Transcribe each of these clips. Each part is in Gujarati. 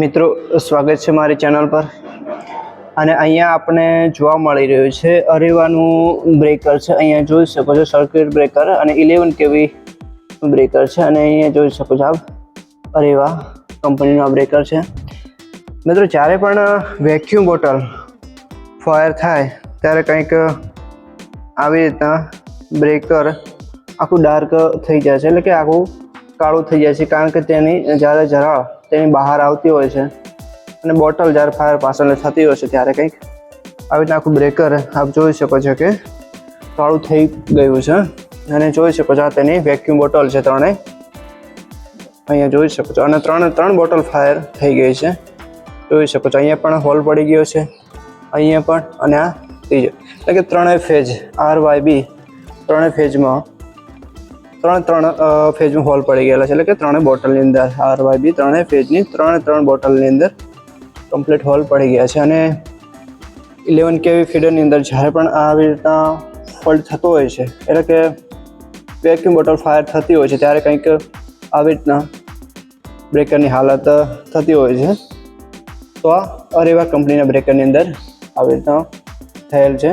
મિત્રો, સ્વાગત છે મારી ચેનલ પર. અને અહીંયા આપણે જોવા મળી રહ્યું છે, અરેવાનું બ્રેકર છે. અહીંયા જોઈ શકો છો સર્કિટ બ્રેકર અને ઇલેવન કેવી બ્રેકર છે. અને અહીંયા જોઈ શકો છો આપ, અરેવા કંપનીનું બ્રેકર છે. મિત્રો, જ્યારે પણ વેક્યુમ બોટલ ફાયર થાય, ત્યારે કંઈક આવી રીતના બ્રેકર આખું ડાર્ક થઈ જાય છે. એટલે કે આખું કાળું થઈ જાય છે. કારણ કે તેની જ્યારે જરાળ તેની બહાર આવતી હોય છે અને બોટલ જ્યારે ફાયર પાછળ થતી હોય છે ત્યારે કંઈક આવી રીતના આખું બ્રેકર આપ જોઈ શકો છો કે કાળું થઈ ગયું છે. અને જોઈ શકો છો આ તેની વેક્યુમ બોટલ છે ત્રણેય અહીંયા જોઈ શકો છો. અને ત્રણ ત્રણ બોટલ ફાયર થઈ ગઈ છે. જોઈ શકો છો. અહીંયા પણ હોલ પડી ગયો છે. અહીંયા પણ અને આ ત્રીજો. એટલે કે ત્રણેય ફેજ આર વાય બી ત્રણેય ફેજમાં ત્રણ ત્રણ ફેજમાં હોલ પડી ગયેલા છે. એટલે કે ત્રણેય બોટલની અંદર આર વાય બી ત્રણેય ફેજની ત્રણે ત્રણ બોટલની અંદર કમ્પ્લીટ હોલ પડી ગયા છે. અને ઇલેવન કેવી ફીડરની અંદર જ્યારે પણ આવી રીતના ફોલ્ટ થતો હોય છે, એટલે કે વેક્યુમ બોટલ ફાયર થતી હોય છે, ત્યારે કંઈક આવી રીતના બ્રેકરની હાલત થતી હોય છે. તો આ અરેવા કંપનીના બ્રેકરની અંદર આવી રીતના થયેલ છે.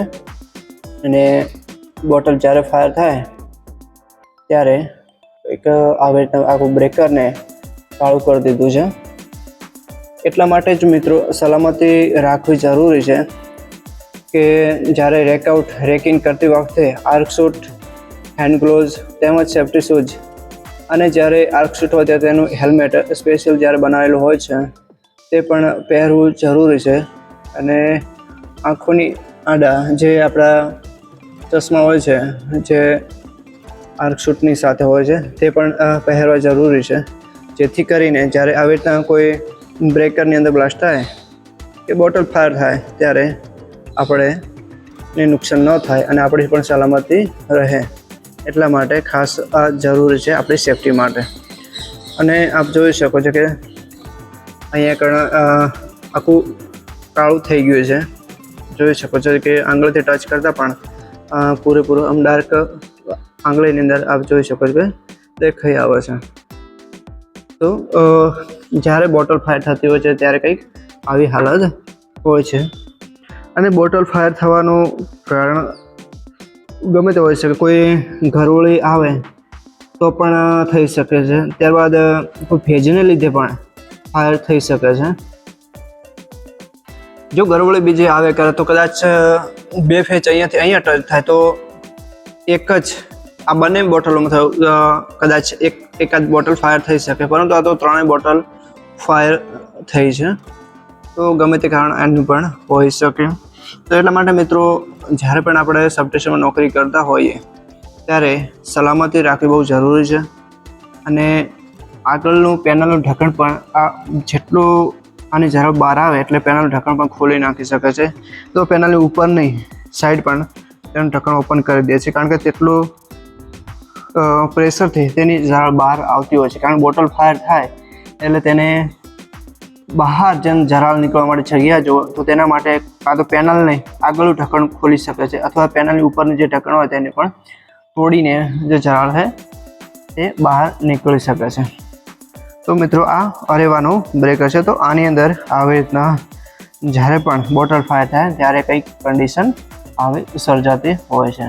અને બોટલ જ્યારે ફાયર થાય ત્યારે એક આવી રીતના આખું બ્રેકરને કાળું કરી દીધું છે. એટલા માટે જ મિત્રો સલામતી રાખવી જરૂરી છે કે જ્યારે રેકઆઉટ રેકિંગ કરતી વખતે આર્કસૂટ હેન્ડ ગ્લોવ્સ તેમજ સેફ્ટી શૂઝ અને જ્યારે આર્કસૂટ હોય ત્યારે તેનું હેલ્મેટ સ્પેશિયલ જ્યારે બનાવેલું હોય છે તે પણ પહેરવું જરૂરી છે અને આંખોની આડા જે આપણા ચશ્મા હોય છે જે આર્ક શૂટની સાથે હોય છે. તે પણ પહેરવા જરૂરી છે. જેથી કરીને જ્યારે આવી રીતના કોઈ બ્રેકરની અંદર બ્લાસ્ટ થાય, કે બોટલ ફાયર થાય, ત્યારે આપણે ને નુકસાન ન થાય અને આપણી પણ સલામતી રહે. એટલા માટે ખાસ આ જરૂરી છે આપણી સેફટી માટે. અને આપ જોઈ શકો છો કે અહીંયા કણ આખું કાળું થઈ ગયું છે. જોઈ શકો છો કે આંગળથી ટચ કરતાં પણ પૂરેપૂરું આમ ડાર્ક આંગળીની અંદર આપ જોઈ શકો છો કે દેખાઈ આવે છે. તો જ્યારે બોટલ ફાયર થતી હોય છે ત્યારે કંઈક આવી હાલત હોય છે. અને બોટલ ફાયર થવાનું કારણ ગમે તે હોય શકે, કોઈ ઘરોળી આવે તો પણ થઈ શકે છે. ત્યારબાદ, કોઈ ભેજને લીધે પણ ફાયર થઈ શકે છે. જો ગરવળી બીજી આવે કરે તો કદાચ બે ફેચ અહીંયાથી અહીંયા ટચ થાય તો એક જ આ બંને બોટલોમાં કદાચ એક, એકાદ બોટલ ફાયર થઈ શકે, પરંતુ આ તો ત્રણેય બોટલ ફાયર થઈ છે. તો ગમે તે કારણ એનું પણ હોઈ શકે. તો એટલા માટે મિત્રો, જ્યારે પણ આપણે સબસ્ટેશનમાં નોકરી કરતા હોઈએ, ત્યારે સલામતી રાખવી બહુ જરૂરી છે. અને આગળનું પેનલનું ઢક્કણ પણ આ જેટલું આની જ્યારે બહાર આવે એટલે પેનલનું ઢક્કણ પણ ખોલી નાખી શકે છે. તો પેનલની ઉપર નહીં સાઈડ પણ તેનું ઢક્કણ ઓપન કરી દે છે, કારણ કે તેટલું પ્રેશરથી તેની ઝાડ બહાર આવતી હોય છે. કારણ બોટલ ફાયર થાય એટલે તેને બહાર જેમ ઝરાળ નીકળવા માટે જગ્યા જુઓ તો તેના માટે કાં તો પેનલ નહીં આગળનું ઢક્કણ ખોલી શકે છે અથવા પેનલની ઉપરની જે ઢક્કણ હોય તેને પણ તોડીને જે ઝરાળ છે તે બહાર નીકળી શકે છે. તો મિત્રો, આ અરેવાનું બ્રેકર છે તો આની અંદર આવી રીતના જ્યારે પણ બોટલ ફાયર થાય, ત્યારે કંઈક કન્ડિશન આવી સર્જાતી હોય છે.